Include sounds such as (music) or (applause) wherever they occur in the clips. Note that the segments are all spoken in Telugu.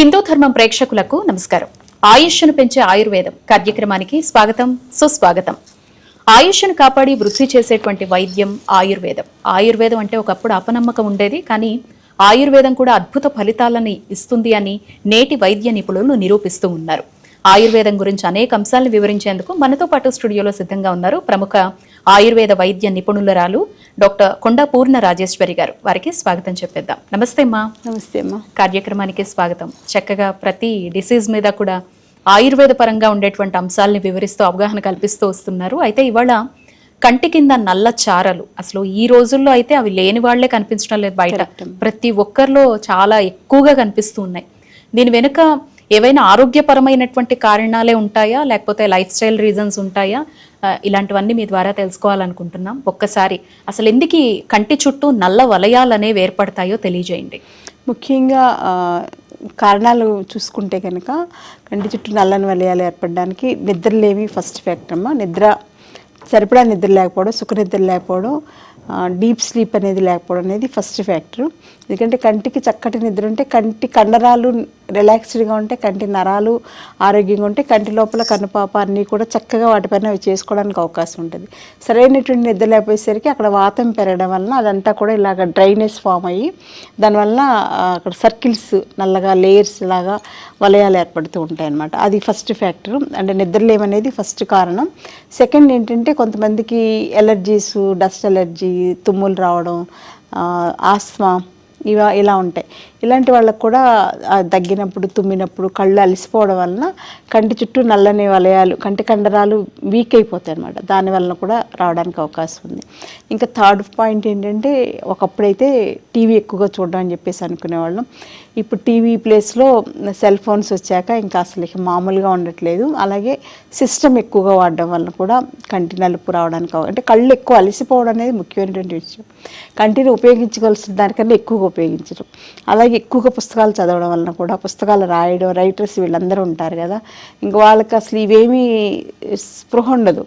హిందూ ధర్మం ప్రేక్షకులకు నమస్కారం. ఆయుష్ను పెంచే ఆయుర్వేదం కార్యక్రమానికి స్వాగతం సుస్వాగతం. ఆయుష్ను కాపాడి వృద్ధి చేసేటువంటి వైద్యం ఆయుర్వేదం. ఆయుర్వేదం అంటే ఒకప్పుడు అపనమ్మకం ఉండేది కానీ ఆయుర్వేదం కూడా అద్భుత ఫలితాలని ఇస్తుంది అని నేటి వైద్య నిపుణులు నిరూపిస్తూ ఉన్నారు. ఆయుర్వేదం గురించి అనేక అంశాలను వివరించేందుకు మనతో పాటు స్టూడియోలో సిద్ధంగా ఉన్నారు ప్రముఖ ఆయుర్వేద వైద్య నిపుణులరాలు డాక్టర్ కొండ పూర్ణ రాజేశ్వరి గారు. వారికి స్వాగతం చెప్పేద్దాం. నమస్తే అమ్మా. నమస్తే అమ్మా. కార్యక్రమానికి స్వాగతం. చక్కగా ప్రతి డిసీజ్ మీద కూడా ఆయుర్వేద పరంగా ఉండేటువంటి అంశాలని వివరిస్తూ అవగాహన కల్పిస్తూ వస్తున్నారు. అయితే ఇవాళ కంటి కింద నల్ల చారలు అసలు ఈ రోజుల్లో అయితే అవి లేని వాళ్ళే కనిపించడం లేదు బయట. ప్రతి ఒక్కరిలో చాలా ఎక్కువగా కనిపిస్తూ ఉన్నాయి. దీని వెనుక ఏవైనా ఆరోగ్యపరమైనటువంటి కారణాలే ఉంటాయా? లేకపోతే లైఫ్ స్టైల్ రీజన్స్ ఉంటాయా? ఇలాంటివన్నీ మీ ద్వారా తెలుసుకోవాలనుకుంటున్నాం. ఒక్కసారి అసలు ఎందుకు కంటి చుట్టూ నల్ల వలయాలు అనేవి ఏర్పడతాయో తెలియజేయండి. ముఖ్యంగా కారణాలు చూసుకుంటే కనుక కంటి చుట్టూ నల్లని వలయాలు ఏర్పడడానికి నిద్రలేమి ఫస్ట్ ఫ్యాక్టర్ అమ్మా. నిద్ర సరిపడా నిద్ర లేకపోవడం సుఖ నిద్ర లేకపోవడం డీప్ స్లీప్ అనేది లేకపోవడం అనేది ఫస్ట్ ఫ్యాక్టర్. ఎందుకంటే కంటికి చక్కటి నిద్ర ఉంటే కంటి కండరాలు రిలాక్స్డ్గా ఉంటే కంటి నరాలు ఆరోగ్యంగా ఉంటే కంటి లోపల కనుపాప అన్నీ కూడా చక్కగా వాటిపైన అవి చేసుకోవడానికి అవకాశం ఉంటుంది. సరైనటువంటి నిద్ర లేకపోయేసరికి అక్కడ వాతం పెరగడం వలన అదంతా కూడా ఇలాగ డ్రైనేజ్ ఫామ్ అయ్యి దానివల్ల అక్కడ సర్కిల్స్ నల్లగా లేయర్స్ లాగా వలయాలు ఏర్పడుతూ ఉంటాయి అన్నమాట అది ఫస్ట్ ఫ్యాక్టర్. అంటే నిద్రలేమనేది ఫస్ట్ కారణం. సెకండ్ ఏంటంటే కొంతమందికి ఎలర్జీస్ డస్ట్ ఎలర్జీ తుమ్ములు రావడం ఆస్మా ఇవా ఇలా ఉంటాయి. ఇలాంటి వాళ్ళకు కూడా దగ్గినప్పుడు తుమ్మినప్పుడు కళ్ళు అలసిపోవడం వలన కంటి చుట్టూ నల్లని వలయాలు కంటి కండరాలు వీక్ అయిపోతాయి అనమాట దాని వలన కూడా రావడానికి అవకాశం ఉంది. ఇంకా థర్డ్ పాయింట్ ఏంటంటే ఒకప్పుడైతే టీవీ ఎక్కువగా చూడడం అని చెప్పేసి అనుకునేవాళ్ళం. ఇప్పుడు టీవీ ప్లేస్లో సెల్ ఫోన్స్ వచ్చాక ఇంకా అసలు ఇక మామూలుగా ఉండట్లేదు. అలాగే సిస్టమ్ ఎక్కువగా వాడడం వలన కూడా కంటి నలుపు రావడానికి అంటే కళ్ళు ఎక్కువ అలసిపోవడం అనేది ముఖ్యమైనటువంటి విషయం. కంటిని ఉపయోగించుకోవాల్సిన దానికన్నా ఎక్కువగా ఉపయోగించడం అలాగే ఎక్కువగా పుస్తకాలు చదవడం వలన కూడా పుస్తకాలు రాయడం రైటర్స్ వీళ్ళందరూ ఉంటారు కదా. ఇంక వాళ్ళకి అసలు ఇవేమీ స్పృహ ఉండదు.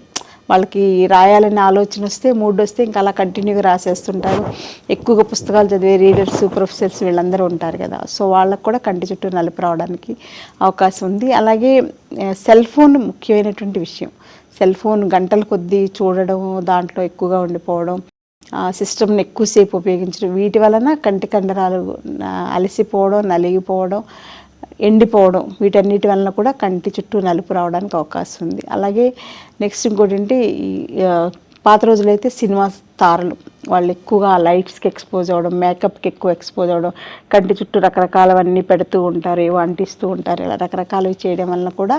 వాళ్ళకి రాయాలనే ఆలోచన వస్తే మూడ్ వస్తే ఇంకా అలా కంటిన్యూగా రాసేస్తుంటారు. ఎక్కువగా పుస్తకాలు చదివే రీడర్స్ ప్రొఫెసర్స్ వీళ్ళందరూ ఉంటారు కదా. సో వాళ్ళకు కూడా కంటి చుట్టూ నలుపు రావడానికి అవకాశం ఉంది. అలాగే సెల్ ఫోన్ ముఖ్యమైనటువంటి విషయం. సెల్ ఫోన్ గంటల కొద్దీ చూడడం దాంట్లో ఎక్కువగా ఉండిపోవడం సిస్టమ్ని ఎక్కువసేపు ఉపయోగించడం. వీటి వలన కంటి కండరాలు అలసిపోవడం నలిగిపోవడం ఎండిపోవడం వీటన్నిటి వలన కూడా కంటి చుట్టూ నలుపు రావడానికి అవకాశం ఉంది. అలాగే నెక్స్ట్ ఇంకోటి ఏంటి? పాత రోజులైతే సినిమా తారలు వాళ్ళు ఎక్కువగా లైట్స్కి ఎక్స్పోజ్ అవ్వడం మేకప్కి ఎక్కువ ఎక్స్పోజ్ అవ్వడం కంటి చుట్టూ రకరకాలవన్నీ పెడుతూ ఉంటారు ఏవో అంటిస్తూ ఉంటారు. ఇలా రకరకాలవి చేయడం వలన కూడా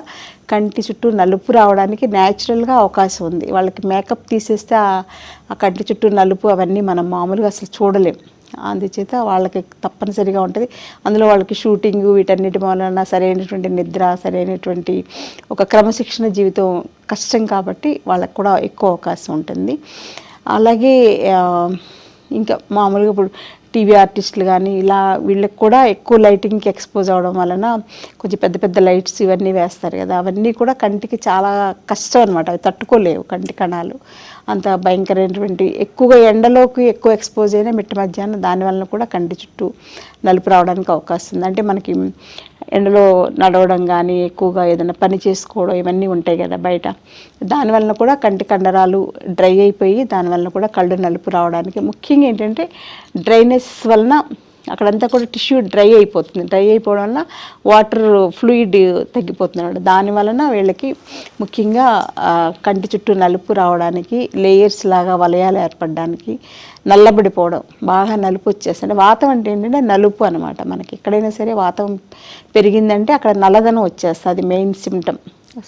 కంటి చుట్టూ నలుపు రావడానికి న్యాచురల్గా అవకాశం ఉంది. వాళ్ళకి మేకప్ తీసేస్తే ఆ ఆ కంటి చుట్టూ నలుపు అవన్నీ మనం మామూలుగా అసలు చూడలేం. అందుచేత వాళ్ళకి తప్పనిసరిగా ఉంటుంది. అందులో వాళ్ళకి షూటింగ్ వీటన్నిటి వలన సరైనటువంటి నిద్ర సరైనటువంటి ఒక క్రమశిక్షణ జీవితం కష్టం కాబట్టి వాళ్ళకి కూడా ఎక్కువ అవకాశం ఉంటుంది. అలాగే ఇంకా మామూలుగా ఇప్పుడు టీవీ ఆర్టిస్టులు కానీ ఇలా వీళ్ళకి కూడా ఎక్కువ లైటింగ్కి ఎక్స్పోజ్ అవ్వడం వలన కొంచెం పెద్ద పెద్ద లైట్స్ ఇవన్నీ వేస్తారు కదా అవన్నీ కూడా కంటికి చాలా కష్టం అనమాట అవి తట్టుకోలేవు కంటి కణాలు. అంత భయంకరమైనటువంటి ఎక్కువగా ఎండలోకి ఎక్కువ ఎక్స్పోజ్ అయినా మిట్ట మధ్యాహ్నం దానివల్ల కూడా కంటి చుట్టూ నలుపు రావడానికి అవకాశం ఉంది. అంటే మనకి ఎండలో నడవడం కానీ ఎక్కువగా ఏదైనా పని చేసుకోవడం ఇవన్నీ ఉంటాయి కదా బయట. దానివల్ల కూడా కంటి కండరాలు డ్రై అయిపోయి దానివల్ల కూడా కళ్ళు నలుపు రావడానికి ముఖ్యంగా ఏంటంటే డ్రైనెస్ వలన అక్కడంతా కూడా టిష్యూ డ్రై అయిపోతుంది. డ్రై అయిపోవడం వలన వాటర్ ఫ్లూయిడ్ తగ్గిపోతుంది అన్నమాట దాని వలన వీళ్ళకి ముఖ్యంగా కంటి చుట్టూ నలుపు రావడానికి లేయర్స్ లాగా వలయాలు ఏర్పడడానికి నల్లబడిపోవడం బాగా నలుపు వచ్చేస్తుంది. వాతం అంటే ఏంటంటే నలుపు అనమాట మనకి. ఎక్కడైనా సరే వాతం పెరిగిందంటే అక్కడ నల్లదనం వచ్చేస్తుంది అది మెయిన్ సిమ్టమ్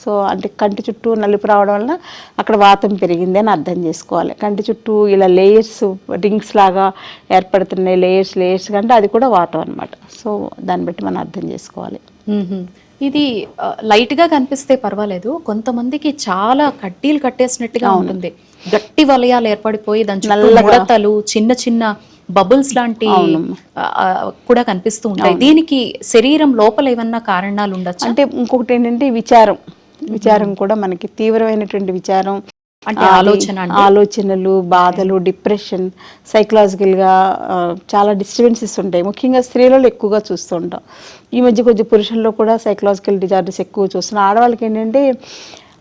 సో అంటే కంటి చుట్టూ నలుపు రావడం వలన అక్కడ వాతం పెరిగింది అని అర్థం చేసుకోవాలి. కంటి చుట్టూ ఇలా లేయర్స్ రింగ్స్ లాగా ఏర్పడుతున్నాయి లేయర్స్ లేయర్స్ కంటే అది కూడా వాతం అనమాట సో దాన్ని బట్టి మనం అర్థం చేసుకోవాలి. ఇది ఆ, లైట్గా కనిపిస్తే పర్వాలేదు. కొంతమందికి చాలా కడ్డీలు కట్టేసినట్టుగా ఉంటుంది. గట్టి వలయాలు ఏర్పడిపోయి దాని చుట్టూ ముడతలు చిన్న చిన్న బబుల్స్ లాంటి కూడా కనిపిస్తూ ఉంటాయి. దీనికి శరీరం లోపల ఏమన్నా కారణాలు ఉండొచ్చు? అంటే ఇంకొకటి ఏంటంటే విచారం. విచారం కూడా మనకి తీవ్రమైనటువంటి విచారం. అంటే ఆలోచన? ఆలోచనలు బాధలు డిప్రెషన్ సైకలాజికల్గా చాలా డిస్టర్బెన్సెస్ ఉంటాయి. ముఖ్యంగా స్త్రీలలో ఎక్కువగా చూస్తూ ఉంటాం ఈ మధ్య కొంచెం పురుషుల్లో కూడా సైకలాజికల్ డిజార్డర్స్ ఎక్కువ చూస్తున్నాం ఆడవాళ్ళకి ఏంటంటే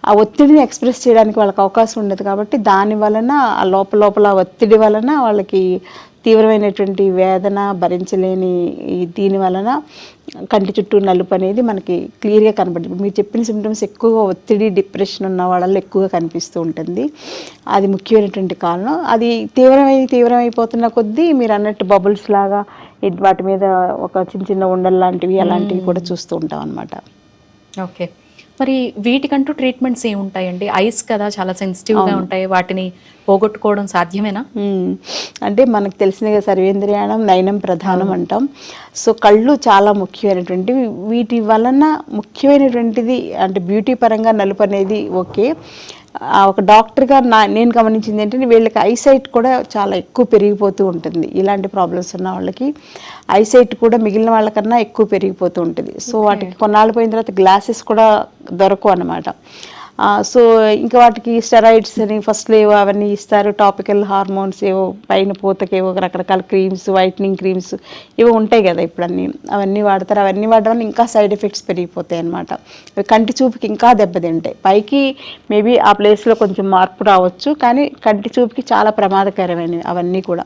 ఆ ఒత్తిడిని ఎక్స్ప్రెస్ చేయడానికి వాళ్ళకి అవకాశం ఉండదు కాబట్టి దాని వలన ఆ లోపల లోపల ఒత్తిడి వలన వాళ్ళకి తీవ్రమైనటువంటి వేదన భరించలేని ఈ దీని వలన కంటి చుట్టూ నలుపు అనేది మనకి క్లియర్గా కనబడుతుంది మీరు చెప్పిన సిమ్టమ్స్ ఎక్కువగా ఒత్తిడి డిప్రెషన్ ఉన్న వాళ్ళల్లో ఎక్కువగా కనిపిస్తూ ఉంటుంది. అది ముఖ్యమైనటువంటి కారణం. అది తీవ్రమై తీవ్రమైపోతున్న కొద్దీ మీరు అన్నట్టు బబుల్స్ లాగా వాటి మీద ఒక చిన్న చిన్న ఉండలు లాంటివి అలాంటివి కూడా చూస్తూ ఉంటాం అనమాట ఓకే. మరి వీటికంటూ ట్రీట్మెంట్స్ ఏమి ఉంటాయండి? ఐస్ కదా చాలా సెన్సిటివ్గా ఉంటాయి. వాటిని పోగొట్టుకోవడం సాధ్యమేనా. అంటే మనకు తెలిసిన సర్వేంద్రియాణం నయనం ప్రధానం అంటాం. సో కళ్ళు చాలా ముఖ్యమైనటువంటివి. వీటి వలన ముఖ్యమైనటువంటిది అంటే బ్యూటీ పరంగా నలుపు అనేది ఓకే. ఒక డాక్టర్గా నా నేను గమనించింది ఏంటంటే వీళ్ళకి ఐసైట్ కూడా చాలా ఎక్కువ పెరిగిపోతూ ఉంటుంది. ఇలాంటి ప్రాబ్లమ్స్ ఉన్న వాళ్ళకి ఐసైట్ కూడా మిగిలిన వాళ్ళకన్నా ఎక్కువ పెరిగిపోతూ ఉంటుంది. సో వాటికి కొన్నాళ్ళు పోయిన తర్వాత గ్లాసెస్ కూడా దొరకవు అన్నమాట. ఆ, సో ఇంకా వాటికి స్టెరాయిడ్స్ అని ఫస్ట్ ఏవో అవన్నీ ఇస్తారు టాపికల్ హార్మోన్స్ ఏవో పైన పూతకేవో రకరకాల క్రీమ్స్ వైట్నింగ్ క్రీమ్స్ ఇవో ఉంటాయి కదా ఇప్పుడు అన్నీ అవన్నీ వాడతారు. అవన్నీ వాడడం వల్ల ఇంకా సైడ్ ఎఫెక్ట్స్ పెరిగిపోతాయి అనమాట కంటి చూపుకి ఇంకా దెబ్బతింటాయి పైకి మేబీ ఆ ప్లేస్లో కొంచెం మార్పు రావచ్చు కానీ కంటి చూపుకి చాలా ప్రమాదకరమైనవి అవన్నీ కూడా.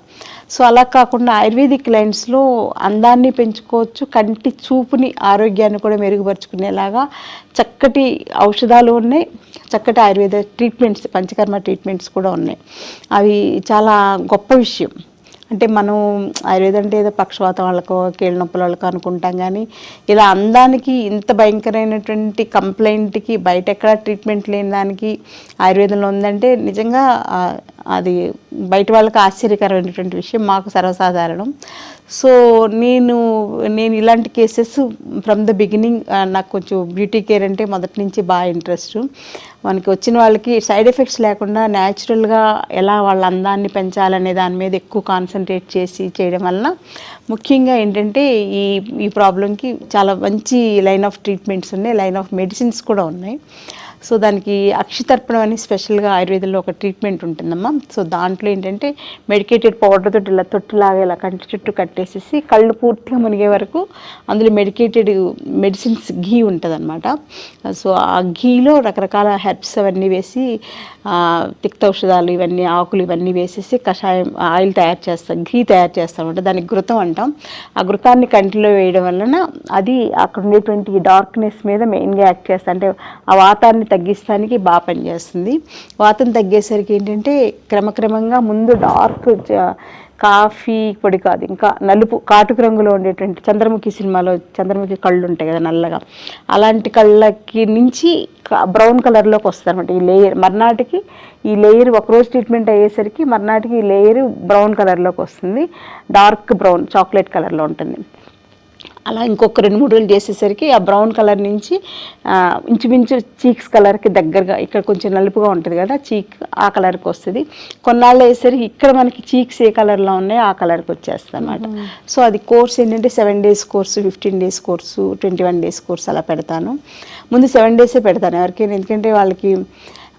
సో అలా కాకుండా ఆయుర్వేదిక్ లైన్స్లో అందాన్ని పెంచుకోవచ్చు కంటి చూపుని ఆరోగ్యాన్ని కూడా మెరుగుపరుచుకునేలాగా చక్కటి ఔషధాలు ఉన్నాయి. చక్కటి ఆయుర్వేద ట్రీట్మెంట్స్ పంచకర్మ ట్రీట్మెంట్స్ కూడా ఉన్నాయి. అవి చాలా గొప్ప విషయం. అంటే మనం ఆయుర్వేదం అంటే ఏదో పక్షవాతం వాళ్ళకో కీళ్ళ నొప్పుల వాళ్ళకో అనుకుంటాం కానీ ఇలా అందానికి ఇంత భయంకరమైనటువంటి కంప్లైంట్కి బయట ఎక్కడ ట్రీట్మెంట్ లేని దానికి ఆయుర్వేదంలో ఉందంటే నిజంగా అది బయట వాళ్ళకి ఆశ్చర్యకరమైనటువంటి విషయం. మాకు సర్వసాధారణం. సో నేను నేను ఇలాంటి కేసెస్ ఫ్రమ్ ద బిగినింగ్ నాకు కొంచెం బ్యూటీ కేర్ అంటే మొదటి నుంచి బాగా ఇంట్రెస్ట్ మనకి వచ్చిన వాళ్ళకి సైడ్ ఎఫెక్ట్స్ లేకుండా న్యాచురల్గా ఎలా వాళ్ళ అందాన్ని పెంచాలనే దాని మీద ఎక్కువ కాన్సన్ట్రేట్ చేసి చేయడం వలన ముఖ్యంగా ఏంటంటే ఈ ఈ ప్రాబ్లంకి చాలా మంచి లైన్ ఆఫ్ ట్రీట్మెంట్స్ ఉన్నాయి లైన్ ఆఫ్ మెడిసిన్స్ కూడా ఉన్నాయి. సో దానికి అక్షితర్పణం అని స్పెషల్గా ఆయుర్వేదంలో ఒక ట్రీట్మెంట్ ఉంటుందమ్మా. సో దాంట్లో ఏంటంటే మెడికేటెడ్ పౌడర్ తోటి ఇలా తొట్టులాగా ఇలా కంటి చుట్టూ కట్టేసేసి కళ్ళు పూర్తిగా మునిగే వరకు అందులో మెడికేటెడ్ మెడిసిన్స్ ఘీ ఉంటుంది సో ఆ ఘీలో రకరకాల హెర్బ్స్ అవన్నీ వేసి తిక్త ఔషధాలు ఇవన్నీ ఆకులు ఇవన్నీ వేసేసి కషాయం ఆయిల్ తయారు చేస్తాం ఘీ తయారు చేస్తాం దానికి ఘృతం అంటాం. ఆ ఘృతాన్ని కంటిలో వేయడం వలన అది అక్కడ ఉండేటువంటి డార్క్నెస్ మీద మెయిన్గా యాక్ట్ చేస్తా. అంటే ఆ వాతాన్ని తగ్గిస్తానికి బాగా పనిచేస్తుంది వాతం తగ్గేసరికి ఏంటంటే క్రమక్రమంగా ముందు డార్క్ కాఫీ పొడి కాదు ఇంకా నలుపు కాటుకు రంగులో ఉండేటువంటి చంద్రముఖి సినిమాలో చంద్రముఖి కళ్ళు ఉంటాయి కదా నల్లగా. అలాంటి కళ్ళకి నుంచి బ్రౌన్ కలర్లోకి వస్తుంది అనమాట ఈ లేయర్. మర్నాటికి ఈ లేయర్ ఒకరోజు ట్రీట్మెంట్ అయ్యేసరికి మర్నాటికి ఈ లేయర్ బ్రౌన్ కలర్లోకి వస్తుంది. డార్క్ బ్రౌన్ చాక్లెట్ కలర్లో ఉంటుంది. అలా ఇంకొక రెండు మూడు రోజులు చేసేసరికి ఆ బ్రౌన్ కలర్ నుంచి ఇంచుమించు చీక్స్ కలర్కి దగ్గరగా ఇక్కడ కొంచెం నలుపుగా ఉంటుంది కదా చీక్ ఆ కలర్కి వస్తుంది. కొన్నాళ్ళు వేసరికి ఇక్కడ మనకి చీక్స్ ఏ కలర్లో ఉన్నాయో ఆ కలర్కి వచ్చేస్తుంది అనమాట సో అది కోర్స్ ఏంటంటే seven days course fifteen days course twenty one days course అలా పెడతాను. ముందు సెవెన్ డేసే పెడతాను ఎవరికైనా ఎందుకంటే వాళ్ళకి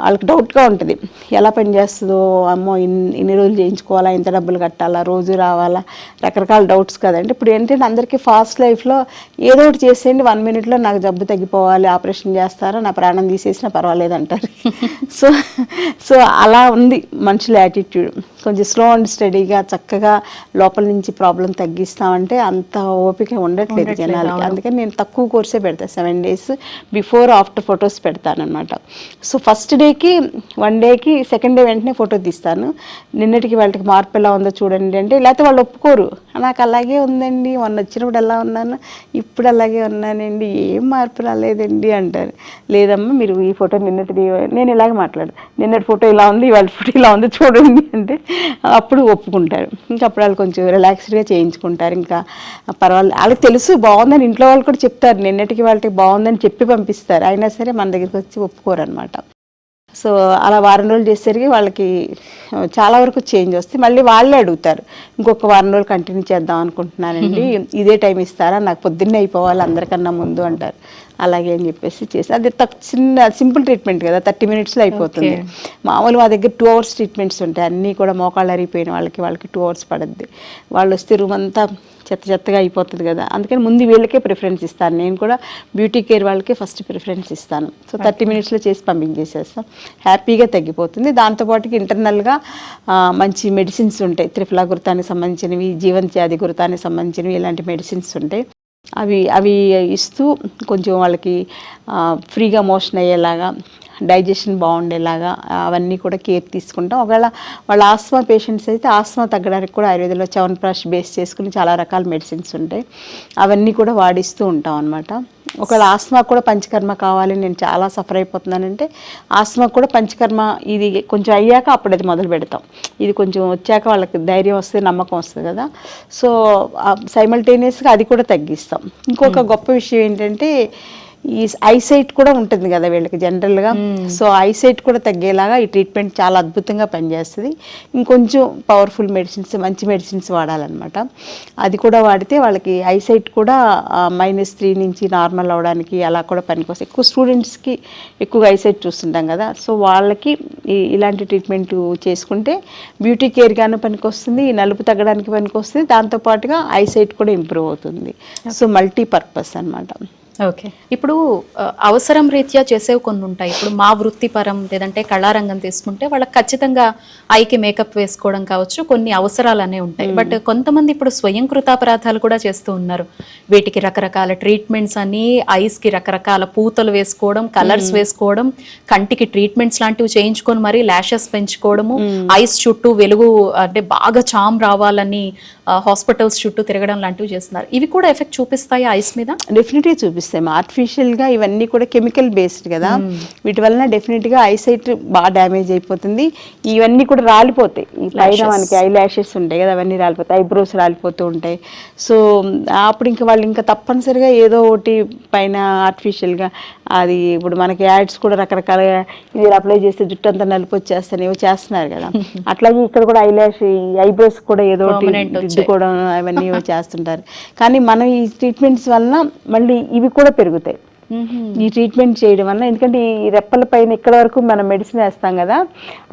వాళ్ళకి డౌట్గా ఉంటుంది. ఎలా పనిచేస్తుందో అమ్మో ఇన్ని ఇన్ని రోజులు చేయించుకోవాలా ఇంత డబ్బులు కట్టాలా రోజు రావాలా రకరకాల డౌట్స్ కదండి ఇప్పుడు ఏంటంటే అందరికీ ఫాస్ట్ లైఫ్లో ఏదో ఒకటి చేసేయండి వన్ మినిట్లో నాకు జబ్బు తగ్గిపోవాలి ఆపరేషన్ చేస్తారా నా ప్రాణం తీసేసినా పర్వాలేదు అంటారు (laughs) సో సో అలా ఉంది మనుషుల యాటిట్యూడ్. కొంచెం స్లో అండ్ స్టడీగా చక్కగా లోపల నుంచి ప్రాబ్లం తగ్గిస్తామంటే అంత ఓపిక ఉండట్లేదు జనాలకి. అందుకని నేను తక్కువ కోర్సే పెడతాను seven days before after photos పెడతాను అనమాట సో ఫస్ట్ డేకి వన్ డేకి సెకండ్ డే వెంటనే ఫోటో తీస్తాను. నిన్నటికి వాళ్ళకి మార్పు ఎలా ఉందో చూడండి అంటే లేకపోతే వాళ్ళు ఒప్పుకోరు. నాకు అలాగే ఉందండి మొన్న వచ్చినప్పుడు ఎలా ఉన్నాను ఇప్పుడు అలాగే ఉన్నానండి ఏం మార్పు రాలేదండి అంటారు. లేదమ్మా మీరు ఈ ఫోటో నిన్నటిది నేను ఇలాగే మాట్లాడు నిన్నటి ఫోటో ఇలా ఉంది ఇవాళ ఫోటో ఇలా ఉంది చూడండి అంటే అప్పుడు ఒప్పుకుంటారు. ఇంకా అప్పుడు వాళ్ళు కొంచెం రిలాక్స్డ్గా చేయించుకుంటారు. ఇంకా పర్వాలేదు వాళ్ళకి తెలుసు బాగుందని ఇంట్లో వాళ్ళు కూడా చెప్తారు. నిన్నటికి వాళ్ళకి బాగుందని చెప్పి పంపిస్తారు. అయినా సరే మన దగ్గరికి వచ్చి ఒప్పుకోరు అనమాట సో అలా వారం రోజులు చేసేసరికి వాళ్ళకి చాలా వరకు చేంజ్ వస్తుంది మళ్ళీ వాళ్ళే అడుగుతారు. ఇంకొక వారం రోజులు కంటిన్యూ చేద్దాం అనుకుంటున్నానండి. (laughs) ఇదే టైం ఇస్తారా? నాకు పొద్దున్నే అయిపోవాలి అందరికన్నా ముందు అంటారు. అలాగే అని చెప్పేసి చేసి అది చిన్న సింపుల్ ట్రీట్మెంట్ కదా థర్టీ మినిట్స్లో అయిపోతుంది. మామూలు మా దగ్గర టూ అవర్స్ ట్రీట్మెంట్స్ ఉంటాయి అన్నీ కూడా మోకాళ్ళు అరిగిపోయిన వాళ్ళకి వాళ్ళకి టూ అవర్స్ పడుద్ది. వాళ్ళు వస్తే రూమ్ అంతా చెత్త చెత్తగా అయిపోతుంది కదా అందుకని ముందు వీళ్ళకే ప్రిఫరెన్స్ ఇస్తాను. నేను కూడా బ్యూటీ కేర్ వాళ్ళకే ఫస్ట్ ప్రిఫరెన్స్ ఇస్తాను. సో థర్టీ మినిట్స్లో చేసి పంపించేసేస్తాం. హ్యాపీగా తగ్గిపోతుంది. దాంతోపాటుకి ఇంటర్నల్గా మంచి మెడిసిన్స్ ఉంటాయి. త్రిఫలా గుర్తానికి సంబంధించినవి జీవన్ వ్యాధి గుర్తానికి సంబంధించినవి ఇలాంటి మెడిసిన్స్ ఉంటాయి. అవి అవి ఇస్తూ కొంచెం వాళ్ళకి ఫ్రీగా మోషన్ అయ్యేలాగా డైజెషన్ బాగుండేలాగా అవన్నీ కూడా కేర్ తీసుకుంటాం. ఒకవేళ వాళ్ళ ఆస్మా పేషెంట్స్ అయితే ఆస్మా తగ్గడానికి కూడా ఆయుర్వేదంలో చవన్ప్రాష్ బేస్ చేసుకుని చాలా రకాల మెడిసిన్స్ ఉంటాయి. అవన్నీ కూడా వాడిస్తూ ఉంటాం అనమాట ఒకవేళ ఆస్మా కూడా పంచకర్మ కావాలి నేను చాలా సఫర్ అయిపోతున్నానంటే ఆస్మా కూడా పంచకర్మ ఇది కొంచెం అయ్యాక అప్పుడు అది మొదలు పెడతాం. ఇది కొంచెం వచ్చాక వాళ్ళకి ధైర్యం వస్తుంది నమ్మకం వస్తుంది కదా. సో సైమల్టేనియస్గా అది కూడా తగ్గిస్తాం. ఇంకొక గొప్ప విషయం ఏంటంటే ఈ ఐసైట్ కూడా ఉంటుంది కదా వీళ్ళకి జనరల్గా. సో ఐసైట్ కూడా తగ్గేలాగా ఈ ట్రీట్మెంట్ చాలా అద్భుతంగా పనిచేస్తుంది. ఇంకొంచెం పవర్ఫుల్ మెడిసిన్స్ మంచి మెడిసిన్స్ వాడాలన్నమాట. అది కూడా వాడితే వాళ్ళకి ఐసైట్ కూడా మైనస్ త్రీ నుంచి నార్మల్ అవడానికి అలా కూడా పనికొస్తాయి ఎక్కువ స్టూడెంట్స్కి ఎక్కువగా ఐసైట్ చూస్తుంటాం కదా. సో వాళ్ళకి ఇలాంటి ట్రీట్మెంట్ చేసుకుంటే బ్యూటీ కేర్ గాను పనికొస్తుంది నలుపు తగ్గడానికి పనికొస్తుంది. దాంతోపాటుగా ఐసైట్ కూడా ఇంప్రూవ్ అవుతుంది. సో మల్టీ పర్పస్ అన్నమాట. ఓకే. ఇప్పుడు అవసరం రీత్యా చేసేవి కొన్ని ఉంటాయి ఇప్పుడు మా వృత్తిపరం లేదంటే కళారంగం తీసుకుంటే వాళ్ళకి ఖచ్చితంగా ఐకి మేకప్ వేసుకోవడం కావచ్చు కొన్ని అవసరాలు అనేవి ఉంటాయి. బట్ కొంతమంది ఇప్పుడు స్వయం కృతాపరాధాలు కూడా చేస్తూ ఉన్నారు. వీటికి రకరకాల ట్రీట్మెంట్స్ అని ఐస్కి రకరకాల పూతలు వేసుకోవడం కలర్స్ వేసుకోవడం కంటికి ట్రీట్మెంట్స్ లాంటివి చేయించుకొని మరి ల్యాషెస్ పెంచుకోవడము ఐస్ చుట్టూ వెలుగు అంటే బాగా చామ్ రావాలని హాస్పిటల్స్ చుట్టూ తిరగడం లాంటివి చేస్తున్నారు. ఇవి కూడా ఎఫెక్ట్ చూపిస్తాయి ఐస్ మీద? డెఫినెట్గా చూపిస్తాయి. ఆర్టిఫిషియల్గా ఇవన్నీ కూడా కెమికల్ బేస్డ్ కదా. వీటి వలన డెఫినెట్గా ఐసైట్ బాగా డ్యామేజ్ అయిపోతుంది. ఇవన్నీ కూడా రాలిపోతాయి. ఈ పైన మనకి ఐ ల్యాషెస్ ఉంటాయి కదా అవన్నీ రాలిపోతాయి. ఐబ్రోస్ రాలిపోతూ ఉంటాయి. సో అప్పుడు ఇంకా వాళ్ళు ఇంకా తప్పనిసరిగా ఏదో ఒకటి పైన ఆర్టిఫిషియల్గా అది ఇప్పుడు మనకి యాడ్స్ కూడా రకరకాలుగా ఇది అప్లై చేస్తే జుట్టు అంతా నలుపు వచ్చేస్తాను ఏవో చేస్తున్నారు కదా. (laughs) అట్లాగే ఇక్కడ కూడా ఐ ల్యాష్ ఐబ్రోస్ కూడా ఏదో ఒకటి. దిద్దుకోవడం అవన్నీ చేస్తుంటారు. కానీ మనం ఈ ట్రీట్మెంట్స్ వలన మళ్ళీ ఇవి కూడా పెరుగుతాయి. ఈ ట్రీట్మెంట్ చేయడం వల్ల ఎందుకంటే ఈ రెప్పల పైన ఇక్కడ వరకు మనం మెడిసిన్ వేస్తాం కదా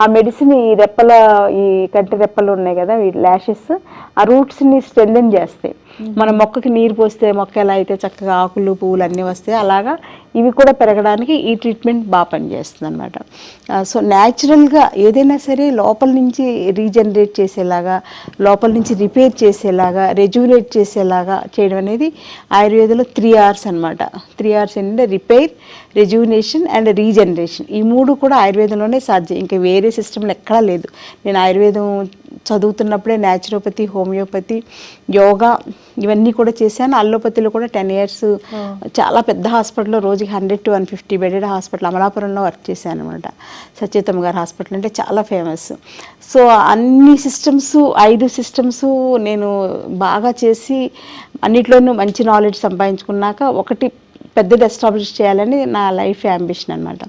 ఆ మెడిసిన్ ఈ రెప్పల ఈ కంటి రెప్పలు ఉన్నాయి కదా ఈ ల్యాషెస్ ఆ రూట్స్ని స్ట్రెంథెన్ చేస్తాయి. మన మొక్కకి నీరు పోస్తే మొక్క ఎలా అయితే చక్కగా ఆకులు పువ్వులు అన్నీ వస్తాయి. అలాగా ఇవి కూడా పెరగడానికి ఈ ట్రీట్మెంట్ బాగా పనిచేస్తుంది అనమాట సో న్యాచురల్గా ఏదైనా సరే లోపల నుంచి రీజనరేట్ చేసేలాగా లోపల నుంచి రిపేర్ చేసేలాగా రెజ్యులేట్ చేసేలాగా చేయడం అనేది ఆయుర్వేదంలో త్రీ అవర్స్ అనమాట త్రీ అవర్స్ ఏంటంటే రిపేర్ రెజ్యునేషన్ అండ్ రీజనరేషన్. ఈ మూడు కూడా ఆయుర్వేదంలోనే సాధ్యం. ఇంకా వేరే సిస్టమ్లు ఎక్కడా లేదు. నేను ఆయుర్వేదం చదువుతున్నప్పుడే న్యాచురోపతి హోమియోపతి యోగా ఇవన్నీ కూడా చేశాను. అల్లోపతిలో కూడా టెన్ ఇయర్స్ చాలా పెద్ద హాస్పిటల్లో రోజుకి hundred to one fifty bedded hospital అమలాపురంలో వర్క్ చేశాను అనమాట సత్యతమ్మ గారి హాస్పిటల్ అంటే చాలా ఫేమస్ సో అన్ని సిస్టమ్స్ ఐదు సిస్టమ్స్ నేను బాగా చేసి అన్నిట్లోనూ మంచి నాలెడ్జ్ సంపాదించుకున్నాక ఒకటి పెద్దది ఎస్టాబ్లిష్ చేయాలని నా లైఫ్ అంబిషన్ అనమాట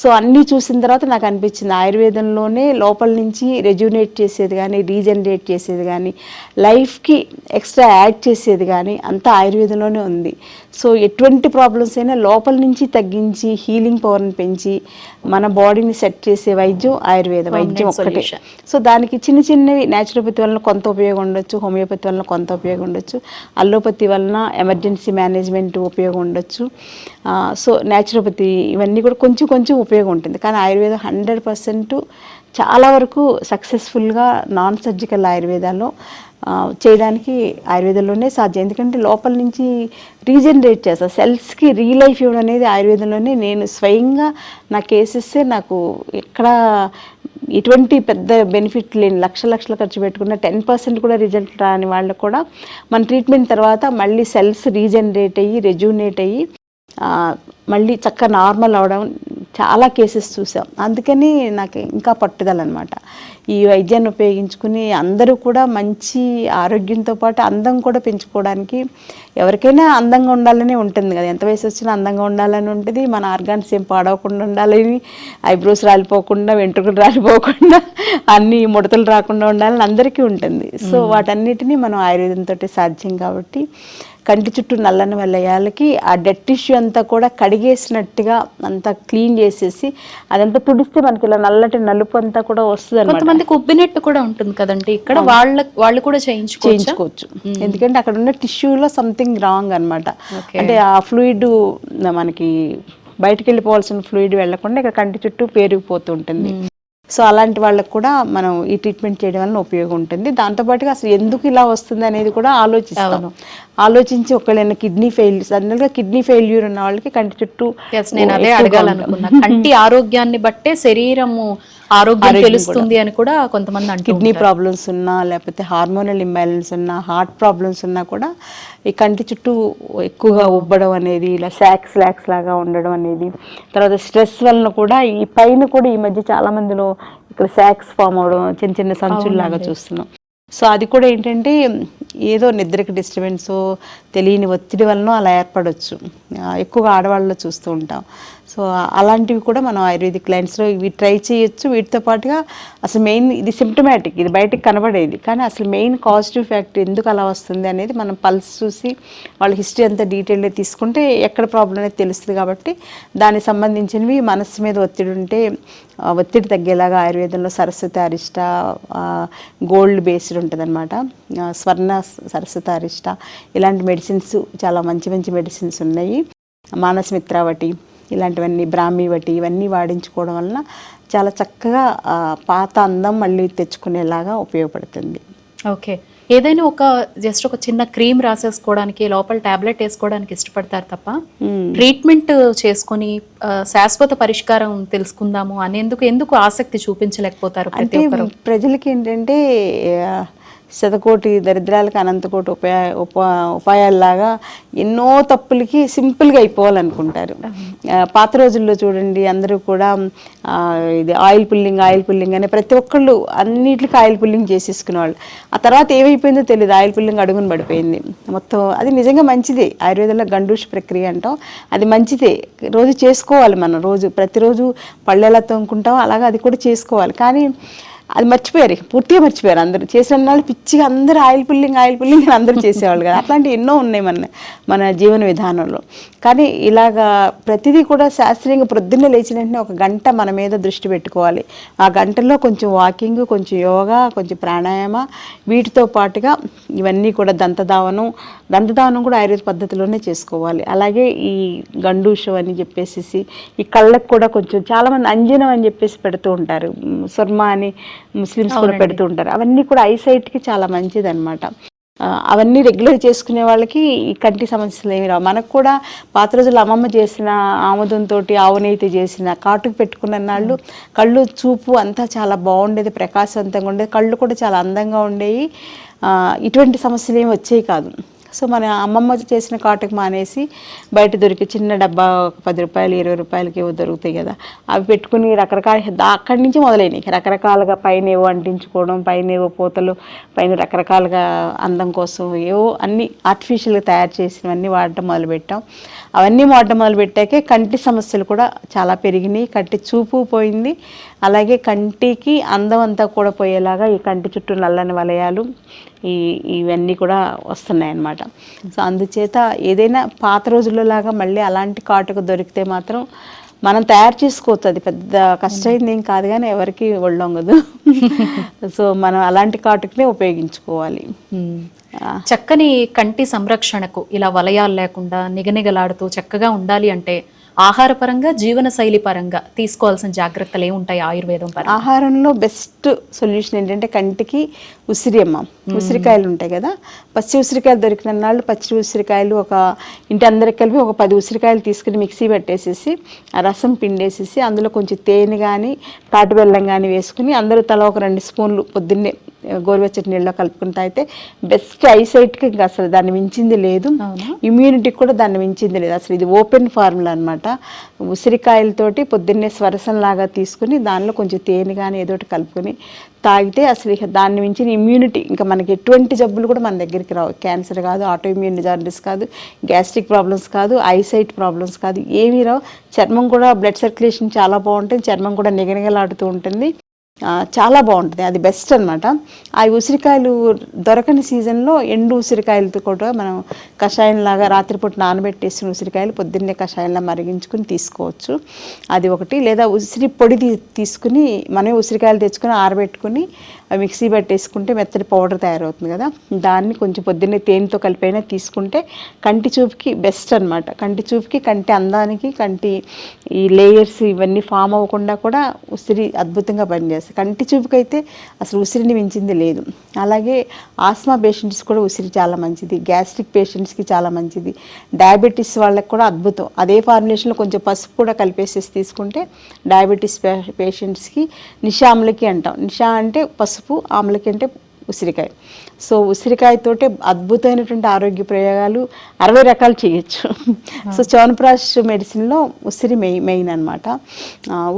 సో అన్నీ చూసిన తర్వాత నాకు అనిపించింది ఆయుర్వేదంలోనే లోపల నుంచి రెజ్యునేట్ చేసేది కానీ రీజనరేట్ చేసేది కానీ లైఫ్కి ఎక్స్ట్రా యాడ్ చేసేది కానీ అంతా ఆయుర్వేదంలోనే ఉంది. సో ఎటువంటి ప్రాబ్లమ్స్ అయినా లోపల నుంచి తగ్గించి హీలింగ్ పవర్ని పెంచి మన బాడీని సెట్ చేసే వైద్యం ఆయుర్వేద వైద్యం ఒక్కటే. సో దానికి చిన్న చిన్నవి న్యాచురోపతి వలన కొంత ఉపయోగం ఉండొచ్చు హోమియోపతి వలన కొంత ఉపయోగం ఉండొచ్చు అల్లోపతి వలన ఎమర్జెన్సీ మేనేజ్మెంట్ ఉపయోగం ఉండొచ్చు. సో న్యాచురోపతి ఇవన్నీ కూడా కొంచెం కొంచెం ఉపయోగం ఉంటుంది. కానీ ఆయుర్వేదం హండ్రెడ్ పర్సెంట్ చాలా వరకు సక్సెస్ఫుల్గా నాన్ సర్జికల్ ఆయుర్వేదాల్లో చేయడానికి ఆయుర్వేదంలోనే సాధ్యం. ఎందుకంటే లోపల నుంచి రీజనరేట్ చేస్తా. సెల్స్కి రీలైఫ్ ఇవ్వడం అనేది ఆయుర్వేదంలోనే నేను స్వయంగా నా కేసెస్తే నాకు ఎక్కడ ఎటువంటి పెద్ద బెనిఫిట్ లేని లక్ష లక్షలు ఖర్చు పెట్టుకున్న టెన్ పర్సెంట్ కూడా రిజల్ట్ రాని వాళ్ళకు కూడా మన ట్రీట్మెంట్ తర్వాత మళ్ళీ సెల్స్ రీజనరేట్ అయ్యి రెజ్యూనేట్ అయ్యి మళ్ళీ చక్కగా నార్మల్ అవడం చాలా కేసెస్ చూసాం. అందుకని నాకు ఇంకా పట్టుదల అనమాట ఈ వైద్యాన్ని ఉపయోగించుకుని అందరూ కూడా మంచి ఆరోగ్యంతో పాటు అందం కూడా పెంచుకోవడానికి ఎవరికైనా అందంగా ఉండాలని ఉంటుంది కదా. ఎంత వయసు వచ్చినా అందంగా ఉండాలని ఉంటుంది. మన ఆర్గాన్స్ ఏం పాడవకుండా ఉండాలని ఐబ్రోస్ రాలిపోకుండా వెంట్రుకలు రాలిపోకుండా అన్ని ముడతలు రాకుండా ఉండాలని అందరికీ ఉంటుంది. సో వాటన్నిటినీ మనం ఆయుర్వేదంతో సాధ్యం కాబట్టి కంటి చుట్టూ నల్లని వలయాలకి ఆ డెడ్ టిష్యూ అంతా కూడా కడిగేసినట్టుగా అంతా క్లీన్ చేసేసి అదంతా తుడిస్తే మనకి ఇలా నల్లటి నలుపు అంతా కూడా వస్తుంది అనమాట కొంతమందికి ఉబ్బినట్టు కూడా ఉంటుంది కదండి. ఇక్కడ వాళ్ళ వాళ్ళు కూడా చేయించుకోవచ్చు? చేయించుకోవచ్చు. ఎందుకంటే అక్కడ ఉన్న టిష్యూలో సంథింగ్ రాంగ్ అన్నమాట. Okay. అంటే ఆ ఫ్లూయిడ్ మనకి బయటికి వెళ్ళిపోవాల్సిన ఫ్లూయిడ్ వెళ్ళకుండా ఇక్కడ కంటి చుట్టూ పేరుకుపోతూ ఉంటుంది. సో అలాంటి వాళ్ళకి కూడా మనం ఈ ట్రీట్మెంట్ చేయడం వల్ల ఉపయోగం ఉంటుంది. దాంతోపాటుగా అసలు ఎందుకు ఇలా వస్తుంది అనేది కూడా ఆలోచిస్తాం. ఆలోచించి ఒకళ్ళైనా కిడ్నీ ఫెయిల్యూర్ సడన్గా కిడ్నీ ఫెయిల్యూర్ ఉన్న వాళ్ళకి కంటి చుట్టూ Yes, నేను అదే ఎక్కువగా అడగాలనుకున్నా. కంటి ఆరోగ్యాన్ని బట్టే శరీరము ఆరోగ్యం తెలుస్తుంది అని కూడా కొంతమంది కిడ్నీ ప్రాబ్లమ్స్ ఉన్నా లేకపోతే హార్మోనల్ ఇంబ్యాలెన్స్ ఉన్నా హార్ట్ ప్రాబ్లమ్స్ ఉన్నా కూడా ఈ కంటి చుట్టూ ఎక్కువగా ఉబ్బడం అనేది ఇలా సాక్స్ లాక్స్ లాగా ఉండడం అనేది తర్వాత స్ట్రెస్ వలన కూడా ఈ పైన కూడా ఈ మధ్య చాలా మందిలో ఇక్కడ సాక్స్ ఫామ్ అవడం చిన్న చిన్న సంచుల్లాగా చూస్తున్నాం. సో అది కూడా ఏంటంటే ఏదో నిద్రకి డిస్టర్బెన్స్ తెలియని ఒత్తిడి వలన అలా ఏర్పడవచ్చు ఎక్కువగా ఆడవాళ్ళలో చూస్తూ ఉంటాం. సో అలాంటివి కూడా మనం ఆయుర్వేదిక్ లైన్స్లో ఇవి ట్రై చేయొచ్చు. వీటితో పాటుగా అసలు మెయిన్ ఇది సిమ్టమాటిక్ ఇది బయటకు కనబడేది. కానీ అసలు మెయిన్ కాజిటివ్ ఫ్యాక్టర్ ఎందుకు అలా వస్తుంది అనేది మనం పల్స్ చూసి వాళ్ళ హిస్టరీ అంతా డీటెయిల్గా తీసుకుంటే ఎక్కడ ప్రాబ్లం అనేది తెలుస్తుంది కాబట్టి దానికి సంబంధించినవి మనస్సు మీద ఒత్తిడి ఉంటే ఒత్తిడి తగ్గేలాగా ఆయుర్వేదంలో సరస్వతి అరిష్ట గోల్డ్ బేస్డ్ ఉంటుంది అనమాట స్వర్ణ సరస్వతి అరిష్ట ఇలాంటి మెడిసిన్స్ చాలా మంచి మంచి మెడిసిన్స్ ఉన్నాయి. మానస్ మిత్రావటి ఇలాంటివన్నీ బ్రాహ్మీవటి ఇవన్నీ వాడించుకోవడం వలన చాలా చక్కగా పాత అందం మళ్ళీ తెచ్చుకునేలాగా ఉపయోగపడుతుంది. ఓకే. ఏదైనా ఒక జస్ట్ ఒక చిన్న క్రీమ్ రాసేసుకోవడానికి లోపల టాబ్లెట్ వేసుకోవడానికి ఇష్టపడతారు తప్ప ట్రీట్మెంట్ చేసుకొని శాశ్వత పరిష్కారం తెలుసుకుందాము అనేందుకు ఎందుకు ఆసక్తి చూపించలేకపోతారు అంటే ప్రజలకి ఏంటంటే శతకోటి దరిద్రాలకు అనంతకోటి ఉపాయ ఉపా ఉపాయాల్లాగా ఎన్నో తప్పులకి సింపుల్గా అయిపోవాలనుకుంటారు. పాత రోజుల్లో చూడండి అందరూ కూడా ఇది ఆయిల్ పుల్లింగ్ ఆయిల్ పుల్లింగ్ అనే ప్రతి ఒక్కళ్ళు అన్నిటికీ ఆయిల్ పుల్లింగ్ చేసేసుకునేవాళ్ళు. ఆ తర్వాత ఏమైపోయిందో తెలియదు ఆయిల్ పుల్లింగ్ అడుగును పడిపోయింది. మొత్తం అది నిజంగా మంచిదే. ఆయుర్వేదంలో గండూష ప్రక్రియ అంటాం. అది మంచిదే. రోజు చేసుకోవాలి మనం. రోజు ప్రతిరోజు పళ్ళు ఎలా తోముకుంటాం అలాగా అది కూడా చేసుకోవాలి. కానీ అది మర్చిపోయారు పూర్తిగా మర్చిపోయారు అందరూ. చేసిన వాళ్ళు పిచ్చిగా అందరూ ఆయిల్ పుల్లింగ్ ఆయిల్ పుల్లింగ్ అని అందరూ చేసేవాళ్ళు కదా. అట్లాంటివి ఎన్నో ఉన్నాయి మన మన జీవన విధానంలో. కానీ ఇలాగా ప్రతిదీ కూడా శాస్త్రీయంగా ప్రొద్దున్నే లేచిన వెంటనే ఒక గంట మన మీద దృష్టి పెట్టుకోవాలి. ఆ గంటలో కొంచెం వాకింగ్ కొంచెం యోగా కొంచెం ప్రాణాయామ వీటితో పాటుగా ఇవన్నీ కూడా దంతధావనం దంతధావనం కూడా ఆయుర్వేద పద్ధతిలోనే చేసుకోవాలి. అలాగే ఈ గండూషం అని చెప్పేసి ఈ కళ్ళకు కూడా కొంచెం చాలామంది అంజనం అని చెప్పేసి పెడుతూ ఉంటారు. సుర్మా సుర్మ అని ముస్లిమ్స్ కూడా పెడుతూ ఉంటారు అవన్నీ కూడా ఐసైట్కి చాలా మంచిది అనమాట అవన్నీ రెగ్యులర్ చేసుకునే వాళ్ళకి ఈ కంటి సమస్యలు ఏమి రావు. మనకు కూడా పాత రోజుల్లో అమ్మమ్మ చేసిన ఆముదంతో ఆవు నెయ్యితో చేసిన కాటుకు పెట్టుకున్న నాళ్ళు కళ్ళు చూపు అంతా చాలా బాగుండేది ప్రకాశవంతంగా ఉండేది కళ్ళు కూడా చాలా అందంగా ఉండేవి. ఇటువంటి సమస్యలు ఏమి వచ్చేవి కాదు. సో మన అమ్మమ్మ చేసిన కాటుకు మానేసి బయట దొరికి చిన్న డబ్బా ఒక పది రూపాయలు ఇరవై రూపాయలకి ఏవో దొరుకుతాయి కదా. అవి పెట్టుకుని రకరకాల అక్కడి నుంచి మొదలైనవి రకరకాలుగా పైన ఏవో అంటించుకోవడం పైన ఏవో పూతలు పైన రకరకాలుగా అందం కోసం ఏవో అన్ని ఆర్టిఫిషియల్గా తయారు చేసినవన్నీ వాడటం మొదలుపెట్టాం. అవన్నీ వాడటం మొదలుపెట్టాకే కంటి సమస్యలు కూడా చాలా పెరిగినాయి. కంటి చూపు పోయింది. అలాగే కంటికి అందం అంతా కూడా పోయేలాగా ఈ కంటి చుట్టూ నల్లని వలయాలు ఈ ఇవన్నీ కూడా వస్తున్నాయి అన్నమాట సో అందుచేత ఏదైనా పాత రోజుల్లో లాగా మళ్ళీ అలాంటి కాటుకు దొరికితే మాత్రం మనం తయారు చేసుకోవచ్చు. అది పెద్ద కష్టమైంది ఏం కాదు కానీ ఎవరికి ఒళ్ళొంగదు సో మనం అలాంటి కాటుకునే ఉపయోగించుకోవాలి. చక్కని కంటి సంరక్షణకు ఇలా వలయాలు లేకుండా నిగనిగలాడుతూ చక్కగా ఉండాలి అంటే ఆహారపరంగా జీవన శైలి పరంగా తీసుకోవాల్సిన జాగ్రత్తలు ఏముంటాయి ఆయుర్వేదం పరంగా. ఆహారంలో బెస్ట్ సొల్యూషన్ ఏంటంటే కంటికి ఉసిరియమ్మ ఉసిరికాయలు ఉంటాయి కదా. పచ్చి ఉసిరికాయలు దొరికిన నాళ్ళు పచ్చి ఉసిరికాయలు ఒక ఇంటి అందరికి కలిపి ఒక పది ఉసిరికాయలు తీసుకుని మిక్సీ పెట్టేసేసి ఆ రసం పిండేసేసి అందులో కొంచెం తేనె కానీ తాటి బెల్లం కానీ వేసుకుని అందరూ తల ఒక రెండు స్పూన్లు పొద్దున్నే గోరువెచ్చటి నీళ్ళలో కలుపుకుని తాగితే బెస్ట్ ఐసైట్కి ఇంకా అసలు దాన్ని మించింది లేదు? ఇమ్యూనిటీకి కూడా దాన్ని మించింది లేదు. అసలు ఇది ఓపెన్ ఫార్ములా అనమాట ఉసిరికాయలతోటి పొద్దున్నే స్వరసం లాగా తీసుకుని దానిలో కొంచెం తేనె కానీ ఏదో కలుపుకొని తాగితే అసలు ఇక దాన్ని మించిన ఇమ్యూనిటీ ఇంకా మనకి ఎటువంటి జబ్బులు కూడా మన దగ్గరికి రావు. క్యాన్సర్ కాదు ఆటో ఇమ్యూన్ డిజార్డర్స్ కాదు గ్యాస్ట్రిక్ ప్రాబ్లమ్స్ కాదు ఐసైట్ ప్రాబ్లమ్స్ కాదు ఏమీ రావు. చర్మం కూడా బ్లడ్ సర్క్యులేషన్ చాలా బాగుంటుంది. చర్మం కూడా నిగనిగలాడుతూ ఉంటుంది. చాలా బాగుంటుంది. అది బెస్ట్ అనమాట ఆ ఉసిరికాయలు దొరకని సీజన్లో ఎండు ఉసిరికాయలతో కూడా మనం కషాయంలాగా రాత్రిపూట నానబెట్టేసిన ఉసిరికాయలు పొద్దున్నే కషాయంలా మరిగించుకుని తీసుకోవచ్చు. అది ఒకటి. లేదా ఉసిరి పొడి తీసుకుని మనమే ఉసిరికాయలు తెచ్చుకొని ఆరబెట్టుకుని మిక్సీ పట్టేసుకుంటే మెత్తటి పౌడర్ తయారవుతుంది కదా. దాన్ని కొంచెం పొద్దున్నే తేనెతో కలిపైనా తీసుకుంటే కంటి చూపుకి బెస్ట్ అన్నమాట. కంటి చూపుకి కంటి అందానికి కంటి ఈ లేయర్స్ ఇవన్నీ ఫామ్ అవ్వకుండా కూడా ఉసిరి అద్భుతంగా పనిచేస్తుంది కంటి చూపుకైతే అసలు ఉసిరిని మించింది లేదు. అలాగే ఆస్మా పేషెంట్స్ కూడా ఉసిరి చాలా మంచిది. గ్యాస్ట్రిక్ పేషెంట్స్కి చాలా మంచిది. డయాబెటీస్ వాళ్ళకి కూడా అద్భుతం. అదే ఫార్ములేషన్లో కొంచెం పసుపు కూడా కలిపేసేసి తీసుకుంటే డయాబెటీస్ పేషెంట్స్కి నిషాములకి అంటాం. నిషా అంటే పసుపు ఆమ్లకి అంటే ఉసిరికాయ. సో ఉసిరికాయతోటే అద్భుతమైనటువంటి ఆరోగ్య ప్రయోగాలు అరవై రకాలు చేయొచ్చు. సో చవనప్రాష్ మెడిసిన్లో ఉసిరి మెయి మెయిన్ అనమాట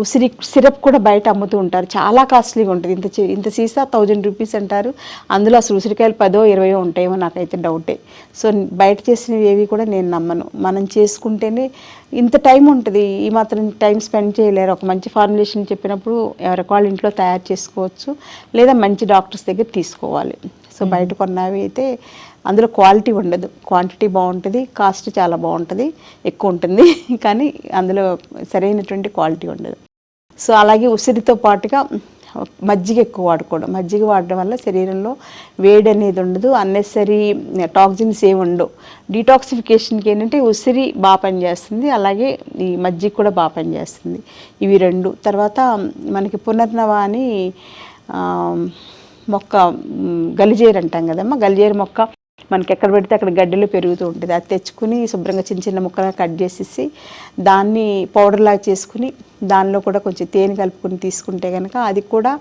ఉసిరి సిరప్ కూడా బయట అమ్ముతూ ఉంటారు. చాలా కాస్ట్లీగా ఉంటుంది. ఇంత ఇంత సీసా థౌజండ్ రూపీస్ అంటారు. అందులో అసలు ఉసిరికాయలు పదో ఇరవయో ఉంటాయేమో నాకైతే డౌటే. సో బయట చేసినవి ఏవి కూడా నేను నమ్మను. మనం చేసుకుంటేనే ఇంత టైం ఉంటుంది. ఈ మాత్రం టైం స్పెండ్ చేయలేరు. ఒక మంచి ఫార్ములేషన్ చెప్పినప్పుడు ఎవరికి వాళ్ళ ఇంట్లో తయారు చేసుకోవచ్చు. లేదా మంచి డాక్టర్స్ దగ్గర తీసుకోవాలి. సో బయట కొన్నవి అయితే అందులో క్వాలిటీ ఉండదు. క్వాంటిటీ బాగుంటుంది కాస్ట్ చాలా బాగుంటుంది ఎక్కువ ఉంటుంది. (laughs) కానీ అందులో సరైనటువంటి క్వాలిటీ ఉండదు. సో అలాగే ఉసిరితో పాటుగా మజ్జిగ ఎక్కువ వాడుకోవడం. మజ్జిగ వాడడం వల్ల శరీరంలో వేడి అనేది ఉండదు. అన్నెసరీ టాక్సిన్స్ ఏమి ఉండవు. డీటాక్సిఫికేషన్కి ఏంటంటే ఉసిరి బాగా పనిచేస్తుంది. అలాగే ఈ మజ్జిగ కూడా బాగా పనిచేస్తుంది. ఇవి రెండు. తర్వాత మనకి పునర్నవ అని మొక్క గలిజేరు అంటాం కదమ్మా. గలిజేరు మొక్క మనకి ఎక్కడ పెడితే అక్కడ గడ్డిలో పెరుగుతూ ఉంటుంది. అది తెచ్చుకుని శుభ్రంగా చిన్న చిన్న ముక్కలుగా కట్ చేసేసి దాన్ని పౌడర్లాగా చేసుకుని దానిలో కూడా కొంచెం తేనె కలుపుకొని తీసుకుంటే కనుక అది కూడా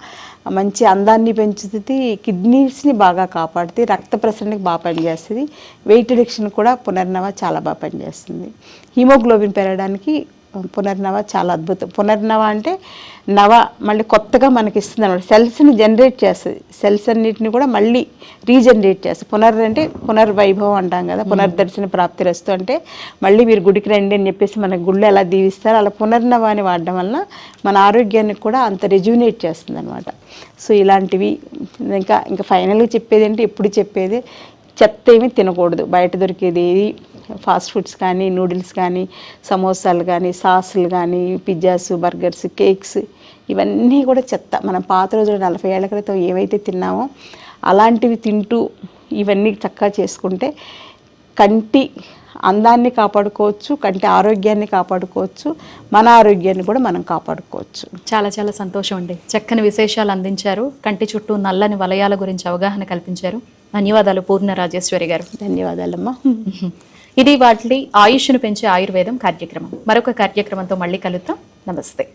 మంచి అందాన్ని పెంచుతుంది కిడ్నీస్ని బాగా కాపాడుతుంది రక్త ప్రసరణకి బాగా పనిచేస్తుంది వెయిట్ రిడక్షన్ కూడా పునర్నవ చాలా బాగా పనిచేస్తుంది. హీమోగ్లోబిన్ పెరగడానికి పునర్నవ చాలా అద్భుతం. పునర్నవ అంటే నవ మళ్ళీ కొత్తగా మనకి ఇస్తుంది అనమాట సెల్స్ని జనరేట్ చేస్తుంది. సెల్స్ అన్నిటిని కూడా మళ్ళీ రీజనరేట్ చేస్తుంది. పునర్ అంటే పునర్వైభవం అంటాం కదా. పునర్దర్శన ప్రాప్తి రస్తు అంటే మళ్ళీ మీరు గుడికి రండి అని చెప్పేసి మన గుళ్ళు ఎలా దీవిస్తారో అలా పునర్నవాన్ని వాడడం వలన మన ఆరోగ్యానికి కూడా అంత రెజ్యునేట్ చేస్తుంది అనమాట సో ఇలాంటివి ఇంకా ఇంకా ఫైనల్గా చెప్పేది అంటే ఎప్పుడు చెప్పేది చెత్త ఏమీ తినకూడదు. బయట దొరికేది ఏది ఫాస్ట్ ఫుడ్స్ కానీ నూడిల్స్ కానీ సమోసాలు కానీ సాసులు కానీ పిజ్జాస్ బర్గర్స్ కేక్స్ ఇవన్నీ కూడా చెత్త. మనం పాత రోజులు నలభై ఏళ్ళ క్రితం ఏవైతే తిన్నామో అలాంటివి తింటూ ఇవన్నీ చక్కగా చేసుకుంటే కంటి అందాన్ని కాపాడుకోవచ్చు కంటి ఆరోగ్యాన్ని కాపాడుకోవచ్చు మన ఆరోగ్యాన్ని కూడా మనం కాపాడుకోవచ్చు. చాలా చాలా సంతోషం అండి. చక్కని విశేషాలు అందించారు. కంటి చుట్టూ నల్లని వలయాల గురించి అవగాహన కల్పించారు. ధన్యవాదాలు పూర్ణ రాజేశ్వరి గారు. ధన్యవాదాలమ్మా. (laughs) ఇది వాటి ఆయుష్ను పెంచే ఆయుర్వేదం కార్యక్రమం. మరొక కార్యక్రమంతో మళ్ళీ కలుద్దాం. నమస్తే.